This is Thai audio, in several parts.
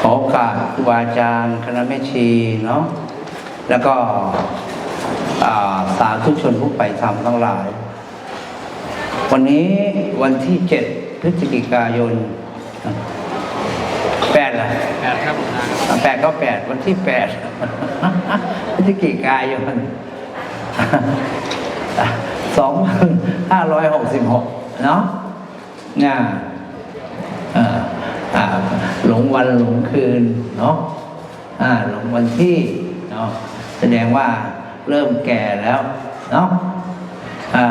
ขอโอกาสครูบาอาจารย์คณะแม่ชีเนาะแล้วก็อ่าสาธุชนผู้ไปธรรมทั้งหลาย วันนี้วันที่เจ็ดพฤศจิกายนแปดอะแปดครับหลวงตาแปดก็แปดวันที่แปดพฤศจิกายนสองพันห้าร้อยหกสิบหกเนาะง่าเอ่ออ่า หลงวันหลงคืนเนาะอ่าหลงวันที่เนาะแสดงว่าเริ่มแก่แล้วเนาะอ่า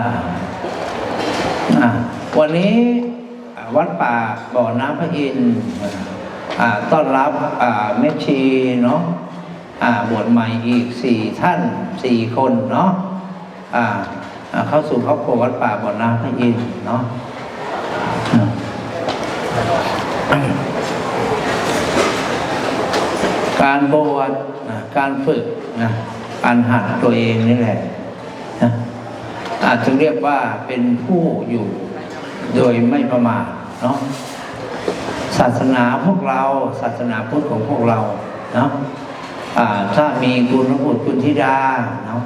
อะวันนี้วัดป่าบ่อน้ำพระอินทร์อ่าต้อนรับอ่าแม่ชีเนาะอ่าบวชใหม่อีกสี่ท่านสี่คนเนาะอ่าเข้าสู่ครอบครัววัดป่าบ่อน้ำพระอินทร์เนาะ การบวชนะการฝึกนะการหัดตัวเองนี่แหละนะอาจจะเรียกว่าเป็นผู้อยู่โดยไม่ประมาทเนาะศาสนาพวกเรา ศาสนาพุทธของพวกเราเนาะถ้ามีกุลบุตรกุลธิดาเนาะ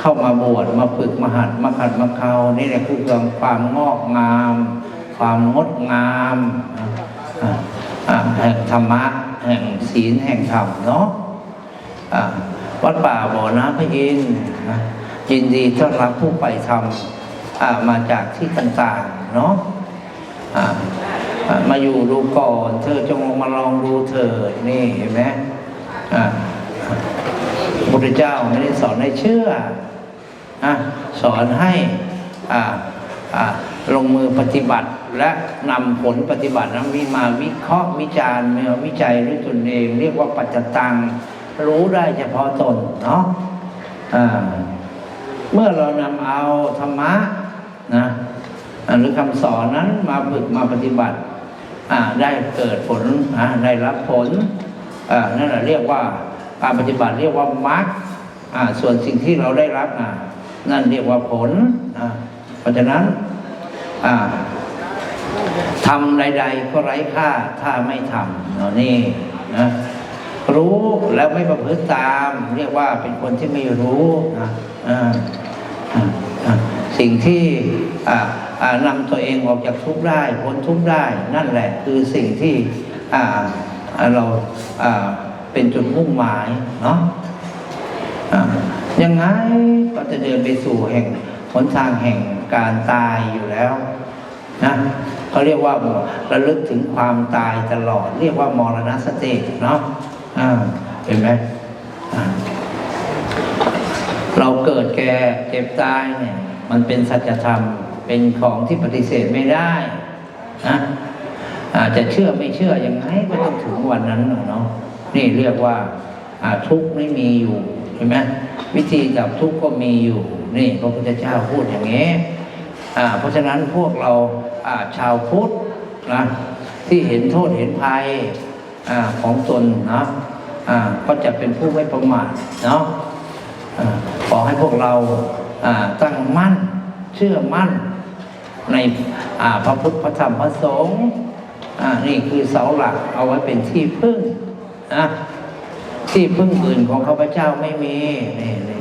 เข้ามาบวชมาฝึกมาหัดมาขัดมาเกานี่แหละคือความงอกงาม ความงดงามแห่งธรรมะ แห่งศีลแห่งธรรมเนาะวัดป่าบ่อน้ำพระอินยินดีต้อนรับผู้ไปทำมาจากที่ต่างๆเนาะมาอยู่ดูก่อน เธอจงมาลองดูเถิดนี่เห็นไหมพระพุทธเจ้าไม่ได้สอนให้เชื่ออะสอนให้ลงมือปฏิบัติ และนำผลปฏิบัตินั้นมีมาวิเคราะห์วิจารณ์มาวิจัยด้วยตนเอง เรียกว่าปัจจตัง รู้ได้เฉพาะตนเนาะเมื่อเรานำเอาธรรมะนะหรือคำสอนนั้นมาฝึกมาปฏิบัติได้เกิดผลได้รับผลนั่นแหละเรียกว่าการปฏิบัติเรียกว่ามรรคส่วนสิ่งที่เราได้รับนั่นเรียกว่าผลเพราะฉะนั้น ทำใดๆก็ไร้ค่าถ้าไม่ทำเนาะนี่นะรู้แล้วไม่ประพฤติตาม เรียกว่าเป็นคนที่ไม่รู้นะสิ่งที่นำตัวเองออกจากทุกข์ได้พ้นทุกข์ได้ นั่นแหละคือสิ่งที่เราเป็นจุดมุ่งหมายเนาะยังไงก็จะเดินไปสู่แห่งหนทางแห่งการตายอยู่แล้ว นะเขาเรียกว่าระลึกถึงความตายตลอด เรียกว่ามรณะสติเนาะอ่าเห็นไหมเราเกิดแก่เจ็บตายเนี่ย มันเป็นสัจธรรมเป็นของที่ปฏิเสธไม่ได้นะอาจจะเชื่อไม่เชื่อยังไงก็ต้องถึงวันนั้นเนาะนี่เรียกว่าทุกข์ไม่มีอยู่เห็นไหมวิธีดับทุกข์ก็มีอยู่ นี่พระพุทธเจ้าพูดอย่างนี้ เพราะฉะนั้นพวกเราชาวพุทธนะที่เห็นโทษเห็นภัยอของตนนะก็จะเป็นผู้ไม่ประมาทเนาะขอให้พวกเราตั้งมั่นเชื่อมั่นในพระพุทธพระธรรมพระสงฆ์นี่คือเสาหลักเอาไว้เป็นที่พึ่งนะที่พึ่งอื่นของข้าพเจ้าไม่มีนี่น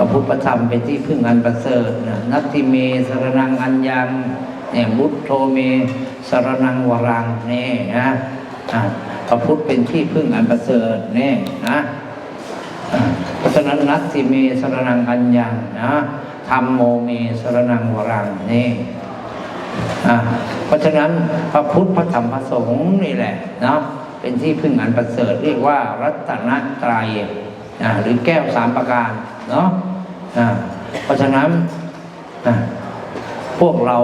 ระพุทธธรรมเป็นที่พึ่งอันประเสริฐนะนัตติเมสรนังอัญญังเนี่ยบุตโธเมสรนังวรังนี่นะพระพุทธเป็นที่พึ่งอันประเสริฐนี่นะเพราะฉะนั้นนัตติเมสรนังอัญญังนะธรรมโมเมสรนังวรังนี่เพราะฉะนั้นพระพุทธพระธรรมพระสงฆ์นี่แหละเนาะเป็นที่พึ่งอันประเสริฐเรียกว่ารัตนตรัยหรือแก้วสามประการเนาะ เพราะฉะนั้นอ่าพวกเรา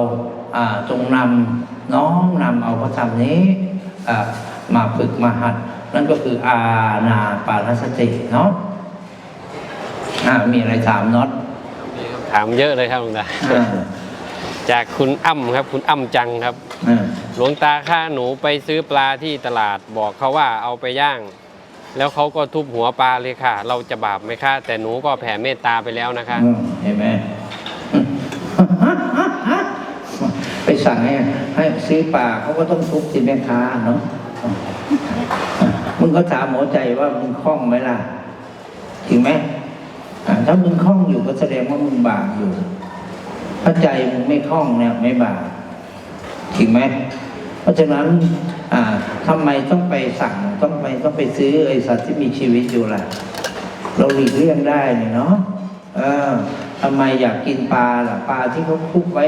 อ่าจงนำน้อมนำเอาพระธรรมนี้อ่ามาฝึกมาหัด นั่นก็คืออาณาปานสติเนาะอ่ามีอะไรถามน็อตถามเยอะเลยครับหลวงตาอ่าจากคุณอ้ำครับ คุณอ้ำจังครับอ่าหลวงตาข้าหนูไปซื้อปลาที่ตลาดบอกเขาว่าเอาไปย่าง แล้วเขาก็ทุบหัวปลาเลยค่ะ เราจะบาปไหมคะแต่หนูก็แผ่เมตตาไปแล้วนะคะ เห็นไหมไปสั่งให้ให้ซื้อปลาเขาก็ต้องทุบสิแม่ค้าเนาะมึงก็ถามหัวใจว่ามึงคล่องไหมล่ะจริงไหมถ้ามึงคล่องอยู่ก็แสดงว่ามึงบาปอยู่ถ้าใจมึงไม่คล่องเนี่ยไม่บาปจริงไหม เพราะฉะนั้นอ่าทำไมต้องไปสั่งต้องไปต้องไปซื้อไอสัตว์ที่มีชีวิตอยู่ล่ะ เราหลีกเลี่ยงได้เนาะเออทำไมอยากกินปลาล่ะปลาที่เขาคุกไว้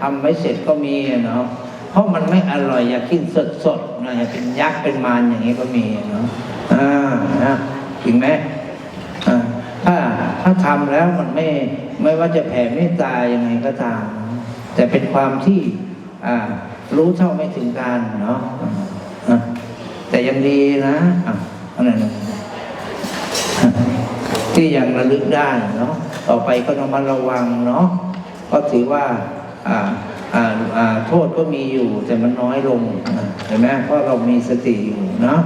ทำไว้เสร็จก็มีเนาะเพราะมันไม่อร่อยอยากกินสดสดนะอยากเป็นยักษ์เป็นมารอย่างนี้ก็มีเนาะอ่านะจริงไหมถ้าถ้าทำแล้วมันไม่ไม่ว่าจะแผ่เมตตายังไงก็ตาม แต่เป็นความที่อ่า รู้เท่าไม่ถึงการเนาะแต่ยังดีนะอะไรนะที่ยังระลึกได้เนาะต่อไปก็ต้องมาระวังเนาะก็ถือว่าอ่าอ่าอ่าโทษก็มีอยู่แต่มันน้อยลงเห็นไหมเพราะเรามีสติอยู่เนาะ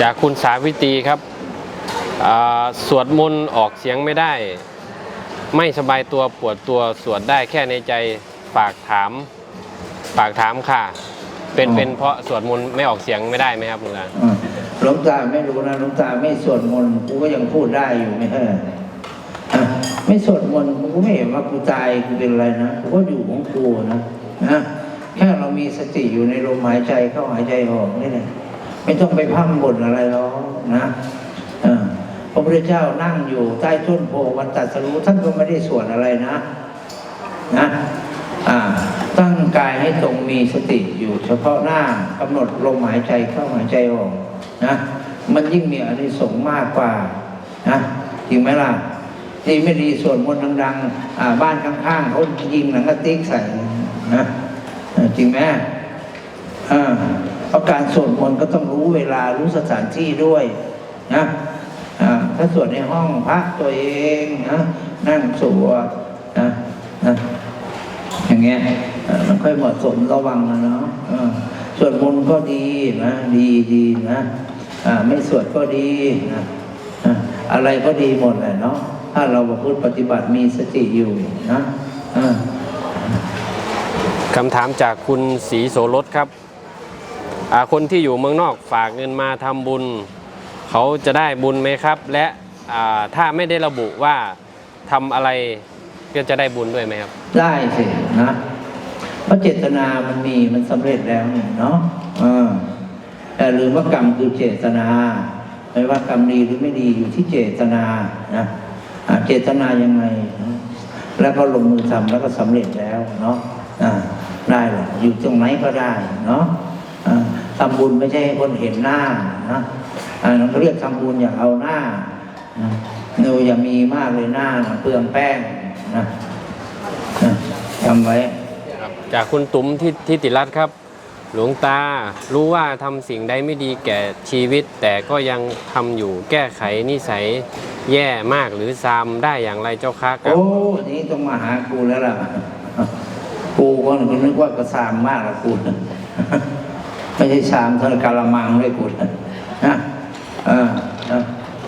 จากคุณสาวิตีครับสวดมนต์ออกเสียงไม่ได้ ไม่สบายตัวปวดตัวสวดได้แค่ในใจ ฝากถาม ฝากถามค่ะ เป็นอ๋อเป็นเพราะสวดมนต์ไม่ออกเสียงไม่ได้ไหมครับคุณตาอ่าหลวงตาไม่รู้นะหลวงตาไม่สวดมนต์กูก็ยังพูดได้อยู่ไม่ใช่เหรออะไม่สวดมนต์กูก็ไม่เห็นว่ากูตายกูเป็นอะไรนะกูก็อยู่ของกูนะนะแค่เรามีสติอยู่ในลมหายใจเข้าหายใจออกนี่แหละไม่ต้องไปพังบ่นอะไรหรอกนะอ่าพระพุทธเจ้านั่งอยู่ใต้ต้นโพวันตัดสรู้ท่านก็ไม่ได้สวดอะไรนะ นะอ่า ตั้งกายให้ตรงมีสติอยู่ เฉพาะหน้ากำหนดลมหายใจเข้าหายใจออกนะมันยิ่งมีอานิสงส์มากกว่านะจริงไหมล่ะที่ไม่ดีส่วนมนต์ดังๆบ้านข้างๆเขายิงหนังกระติกใส่นะจริงไหมอาเพราะการสวดมนต์ก็ต้องรู้เวลารู้สถานที่ด้วยนะถ้าสวดในห้องพระตัวเองนะนั่งสวดนะนะอย่างเงี้ย มันค่อยเหมาะสมระวังนะเนาะเออสวดมนต์ก็ดีนะดีดีนะอ่าไม่สวดก็ดีนะอะอะไรก็ดีหมดแหละเนาะถ้าเราประพฤติปฏิบัติมีสติอยู่นะอ่าคำถามจากคุณศรีโสรสครับอ่าคนที่อยู่เมืองนอกฝากเงินมาทำบุญ เขาจะได้บุญไหมครับ และอ่าถ้าไม่ได้ระบุว่าทำอะไรก็จะได้บุญด้วยไหมครับ ได้สินะ เพราะเจตนามันมีมันสำเร็จแล้วเนี่ยเนาะแต่ลืมว่ากรรมคือเจตนาไม่ว่ากรรมดีหรือไม่ดีอยู่ที่เจตนานะเจตนายังไง แล้วก็ลงมือทำแล้วก็สำเร็จแล้วเนาะได้เลยอยู่ตรงไหนก็ได้เนาะทำบุญไม่ใช่ให้คนเห็นหน้านะอ่าเราเรียกทำบุญอย่าเอาหน้านะหนูอย่ามีมากเลยหน้านะเปลืองแป้งนะจำไว้ จากคุณตุ๋มที่ที่ติรัตน์ครับ หลวงตารู้ว่าทำสิ่งใดไม่ดีแก่ชีวิต แต่ก็ยังทำอยู่แก้ไขนิสัยแย่มากหรือซามได้อย่างไรเจ้าคะครับโอ้นี่ต้องมาหากูแล้วล่ะ กูก็นึกว่ากระซามมากละกูไม่ใช่ชามเท่ากะละมังด้วยกูนะออเออ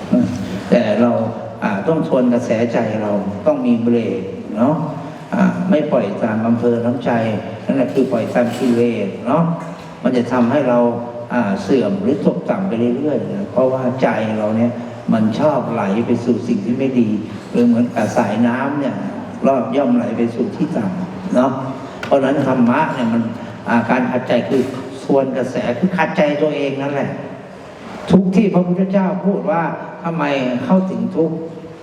เออแต่เราต้องทวนกระแสใจเราต้องมีเบรกเนาะ ไม่ปล่อยตามอำเภอน้ำใจนั่นแหละคือปล่อยตามกิเลสเนาะมันจะทำให้เราเสื่อมหรือตกต่ำไปเรื่อยๆนะเพราะว่าใจเราเนี่ยมันชอบไหลไปสู่สิ่งที่ไม่ดีหรือเหมือนกับสายน้ำเนี่ยรอบย่อมไหลไปสู่ที่ต่ำเนาะเพราะฉะนั้นธรรมะเนี่ยมันการขัดใจคือส่วนกระแสคือขัดใจตัวเองนั่นแหละ ทุกที่พระพุทธเจ้าพูดว่าทำไมเข้าถึงทุกข์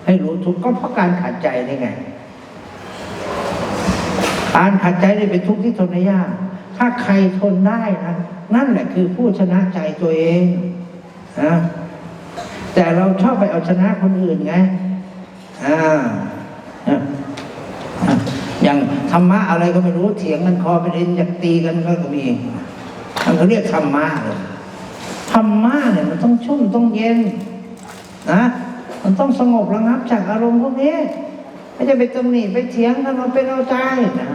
ให้รู้ทุกข์ก็เพราะการขัดใจนี่ไง การขัดใจนี่เป็นทุกข์ที่ทนได้ยาก ถ้าใครทนได้นะนั่นแหละคือผู้ชนะใจตัวเองนะแต่เราชอบไปเอาชนะคนอื่นไงอ่าอย่างธรรมะอะไรก็ไม่รู้เถียงกันคอเป็นเอ็นอยากตีกันก็มีมันเขาเรียกธรรมะเลยธรรมะเนี่ยมันต้องชุ่มต้องเย็นนะมันต้องสงบระงับจากอารมณ์พวกนี้ ไม่ใช่ไปตำหนิไปเถียงกันเอาเป็นเอาใจนะ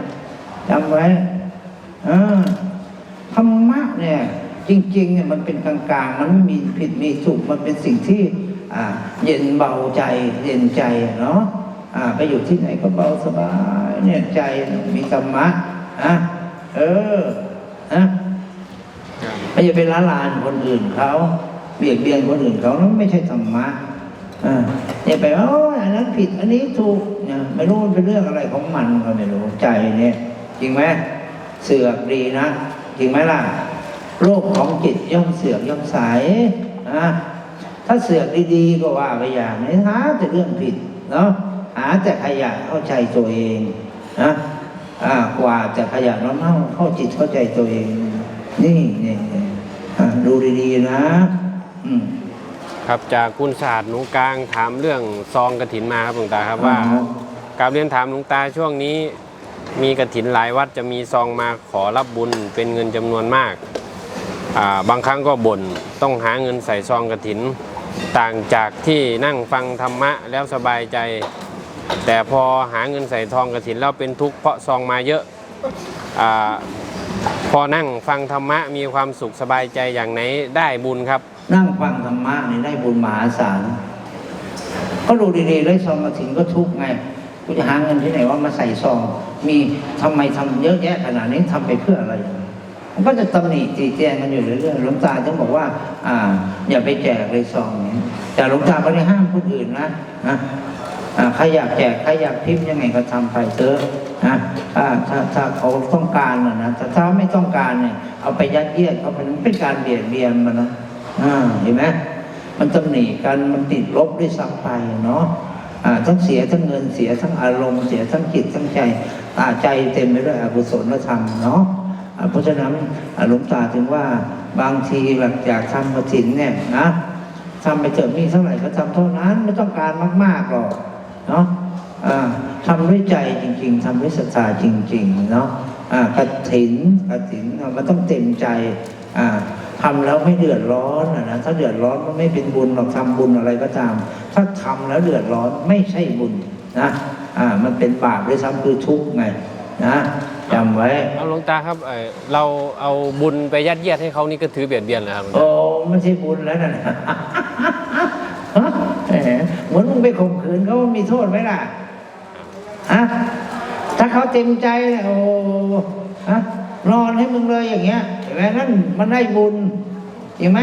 จำไว้อ่าธรรมะเนี่ย จริงๆเนี่ยมันเป็นกลางๆ มันไม่มีผิดมีถูกมันเป็นสิ่งที่เย็นเบาใจเย็นใจเนาะอ่าไปอยู่ที่ไหนก็เบาสบายเนี่ยใจมีธรรมะอะเออนะไม่อย่าไปละลานคนอื่นเขาเบียดเบียนคนอื่นเขานั่นไม่ใช่ธรรมะ อ่าอย่าไปว่าอันนั้นผิดอันนี้ถูกเนี่ยไม่รู้มันเป็นเรื่องอะไรของมันก็ไม่รู้ใจเนี่ยจริงไหมเสือกดีนะจริงไหมล่ะโลกของจิตย่อมเสือกย่อมใสนะถ้าเสือกดีๆก็ว่าไปอย่างนี้หาแต่เรื่องผิดเนาะหาแต่ขยะเข้าใจตัวเองนะอ่ากว่าจะขยะน้ำเน่าเข้าจิตเข้าใจตัวเอง นี่นี่นี่อะดูดีๆนะ อืม ครับจากคุณศาสตร์หนูกลางถามเรื่องซองกระถินมาครับหลวงตาครับว่าอ่าฮะกราบเรียนถามหลวงตาช่วงนี้ มีกระถินหลายวัดจะมีซองมาขอรับบุญเป็นเงินจำนวนมากอ่าบางครั้งก็บ่นต้องหาเงินใส่ซองกระถิน ต่างจากที่นั่งฟังธรรมะแล้วสบายใจ แต่พอหาเงินใส่ทองกระถินแล้วเป็นทุกข์เพราะซองมาเยอะอาพอนั่งฟังธรรมะมีความสุขสบายใจอย่างไหนได้บุญครับ นั่งฟังธรรมะนี่ได้บุญมหาศาลก็ดูดีๆเลยซองมาถึงก็ทุกไงกูจะหาเงินที่ไหนว่ามาใส่ซอง มีทำไมทำเยอะแยะขนาดนี้ทำไปเพื่ออะไร มันก็จะตำหนิตีแจงกันอยู่เรื่อยๆหลวงตาจึงบอกว่า อ่า อย่าไปแจกเลยซองนี้แต่หลวงตาไม่ได้ห้ามคนอื่นนะนะใครอยากแจกใครอยากพิมพ์ยังไงก็ทำไปเถอะนะถ้าถ้าถ้าเขาต้องการนะนะแต่ถ้าไม่ต้องการเนี่ยเอาไปยัดเยียดเขาเป็นเป็นการเบียดเบียนมันนะ อ่าเห็นไหมมันตำหนิกันมันติดลบด้วยซ้ำไปเนาะอ่าทั้งเสียทั้งเงินเสียทั้งอารมณ์เสียทั้งจิตทั้งใจตาใจเต็มไปด้วยอกุศลธรรมเนาะเพราะฉะนั้นอาหลวงตาถึงว่าบางทีหลักจากทำกระถินเนี่ยนะทำไปเถอมีเท่าไหร่ก็ทำเท่านั้นไม่ต้องการมากๆหรอกเนาะทำด้วยใจจริง ๆทำด้วยศรัทธาจริง ๆ เนาะ กระถินกระถินอะมันต้องเต็มใจอ่าทำแล้วไม่เดือดร้อนนะนะถ้าเดือดร้อนมันไม่เป็นบุญหรอกทำบุญอะไรก็ตาม ถ้าทำแล้วเดือดร้อนไม่ใช่บุญนะอ่ามันเป็นบาปด้วยซ้ำคือทุกข์ไงนะจำไว้เอาหลวงตาครับเอ่อเราเอาบุญไปยัดเยียดให้เขานี่ก็ถือเบียดเบียนเหรอครับหลวงตาโอ้ไม่ใช่บุญแล้วนะฮะแหมเหมือนมึงไปข่มขืนเขามีโทษไหมล่ะฮะ ถ้าเขาเต็มใจโอ้ฮะนอนให้มึงเลยอย่างเงี้ยเห็นไหมนั่นมันได้บุญจริงไหม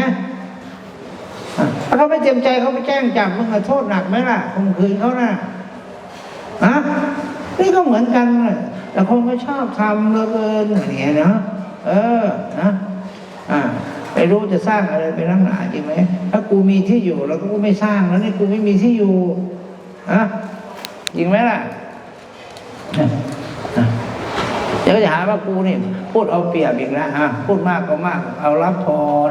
ถ้าเขาไม่เต็มใจเขาไปแจ้งจับมึงโทษหนักไหมล่ะข่มขืนเขาน่ะฮะนี่ก็เหมือนกันแต่คนก็ชอบทำเหลือเกินอย่างเงี้ยเนาะเออนะอ่าไม่รู้จะสร้างอะไรไปนักหนาจริงไหมถ้ากูมีที่อยู่แล้วก็กูไม่สร้างแล้วนี่กูไม่มีที่อยู่ฮะจริงไหมล่ะ ดี๋ยวจะหาว่ากูนี่ พูดเอาเปรียบอีกแล้วฮะพูดมากก็มาก เอารับพร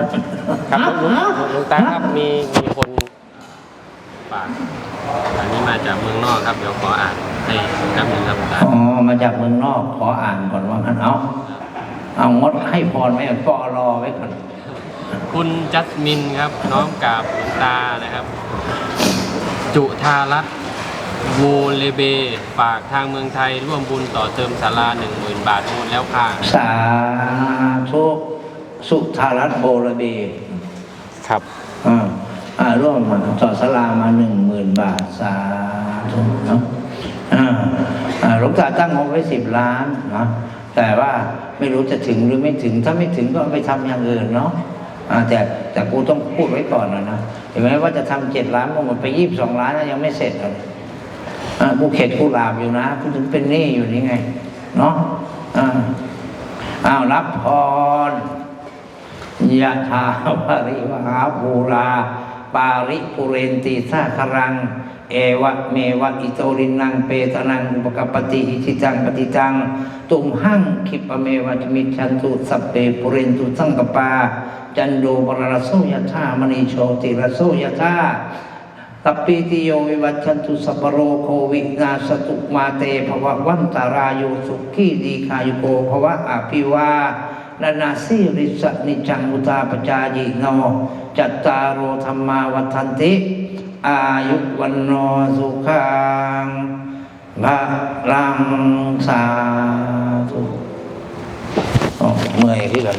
ครับหลวงหลวงตาครับมีมีคนฝากอันนี้มาจากเมืองนอกครับเดี๋ยวขออ่านให้ครับหนึ่งครับหลวงตาอ๋อมาจากเมืองนอกขออ่านก่อนว่างั้นเอาเอางดให้พรไหมก็รอไว้ก่อนคุณจัสมินครับ น้อมกราบหลวงตานะครับ จุธารัตน์ โวเลเบ ฝากทางเมืองไทยร่วมบุญต่อเติมศาลาหนึ่งหมื่นบาทโอนแล้วค่ะ สาธุสุธารัตน์โบระเบครับอ่าอ่าร่วมต่อสลามาหนึ่งหมื่นบาท สาธุเนาะอ่าอ่าหลวงตาตั้งงบไว้สิบล้านเนาะแต่ว่าไม่รู้จะถึงหรือไม่ถึง ถ้าไม่ถึงก็เอาไปทำอย่างอื่นเนาะอ่าแต่แต่กูต้องพูดไว้ก่อนนะนะเห็นไหมว่าจะทำเจ็ดล้านก็หมดไปยี่สิบสองล้านแล้วยังไม่เสร็จเลย อ่ากูเข็ดกูหลาบอยู่นะกูถึงเป็นหนี้อยู่นี่ไง เนาะอ้าวรับพรยะถาวาริวหาภูราปาริปุเรนติสาครัง เอวะเมวะอิโตรินังเปตนังอุปกปปติอิชิตังปฏิตัง ตุมหังคิปะเมวะจมิชันตุสัพเปปุเรนตุสังกปา จันโดปรรโสยธามณีโชติรโสยธา ตปปิติโยวิวัชันตุสัพโรโควินาสตุมาเตภวะวันตารายสุขีดีคายุโกภวะอภิวานานาสิริสนิจังมุตาปจายิโนจัตตารโอธรรมาวัฏันติ อายุวันโนสุขังภะลังสาธุเมื่อยที่กัน